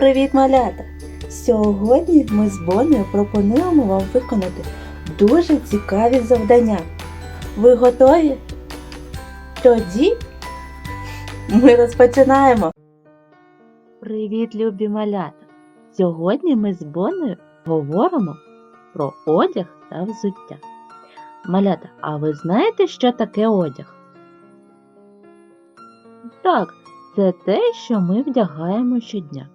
Привіт, малята! Сьогодні ми з Бонею пропонуємо вам виконати дуже цікаві завдання. Ви готові? Тоді ми розпочинаємо. Привіт, любі малята! Сьогодні ми з Бонею говоримо про одяг та взуття. Малята, а ви знаєте, що таке одяг? Так, це те, що ми вдягаємо щодня.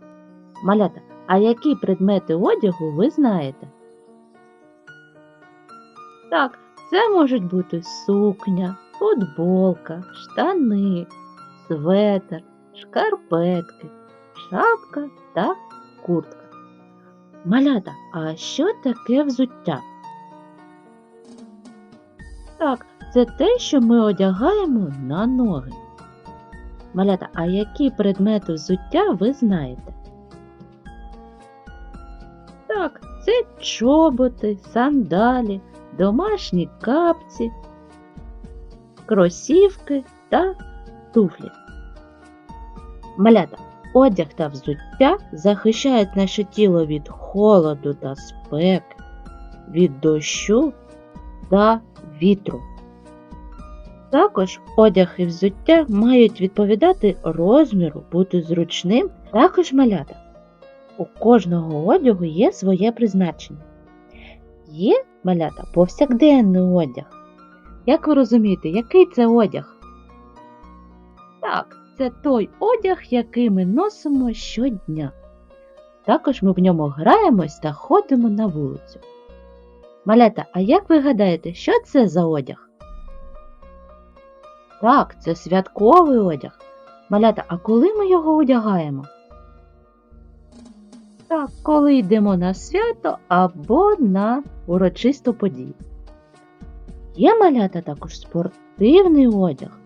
Малята, а які предмети одягу ви знаєте? Так, це можуть бути сукня, футболка, штани, светр, шкарпетки, шапка та куртка. Малята, а що таке взуття? Так, це те, що ми одягаємо на ноги. Малята, а які предмети взуття ви знаєте? Це чоботи, сандалі, домашні капці, кросівки та туфлі. Малята, одяг та взуття захищають наше тіло від холоду та спеки, від дощу та вітру. Також одяг і взуття мають відповідати розміру, бути зручним, також малята. У кожного одягу є своє призначення. Є малята повсякденний одяг. Як ви розумієте, який це одяг? Так, це той одяг, який ми носимо щодня. Також ми в ньому граємось та ходимо на вулицю. Малята, а як ви гадаєте, що це за одяг? Так, це святковий одяг. Малята, а коли ми його одягаємо? Так, коли йдемо на свято або на урочисту подію. Є малята також спортивний одяг.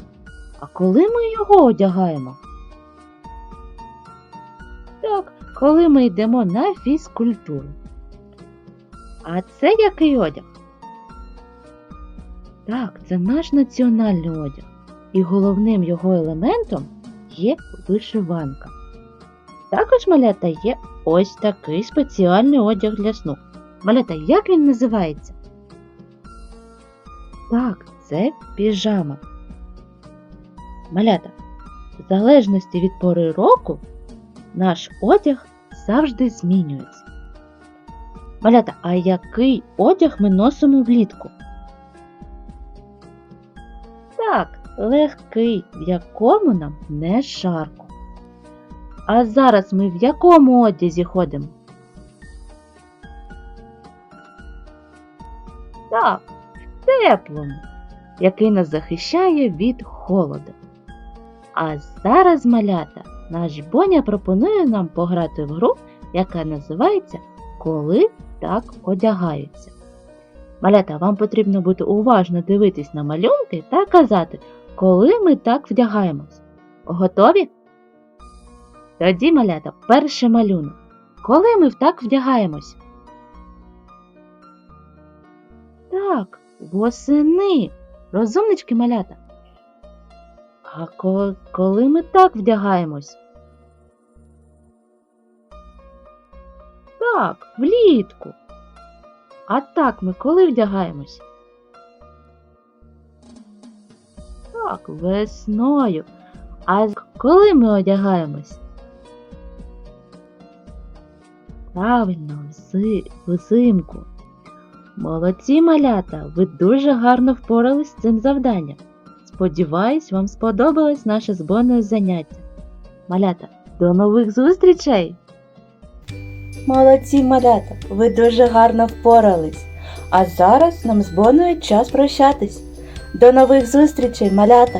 А коли ми його одягаємо? Так, коли ми йдемо на фізкультуру. А це який одяг? Так, це наш національний одяг. І головним його елементом є вишиванка. Також малята є ось такий спеціальний одяг для сну. Малята, як він називається? Так, це піжама. Малята, в залежності від пори року наш одяг завжди змінюється. Малята, а який одяг ми носимо влітку? Так, легкий, в якому нам не жарко. А зараз ми в якому одязі ходимо? Так, в теплому, який нас захищає від холоду. А зараз, малята, наш Боня пропонує нам пограти в гру, яка називається Коли так одягаються. Малята, вам потрібно бути уважно дивитись на малюнки та казати, коли ми так вдягаємось. Готові? Тоді, малята, перший малюнок. Коли ми так вдягаємось? Так, восени. Розумнички малята. А коли ми так вдягаємось? Так, влітку. А так ми коли вдягаємось? Так, весною. А коли ми одягаємось? Правильно, взи, взимку. Молодці малята, ви дуже гарно впорались з цим завданням. Сподіваюсь, вам сподобалось наше зборне заняття. Малята, до нових зустрічей! Молодці малята, ви дуже гарно впорались. А зараз нам з час прощатись. До нових зустрічей, малята!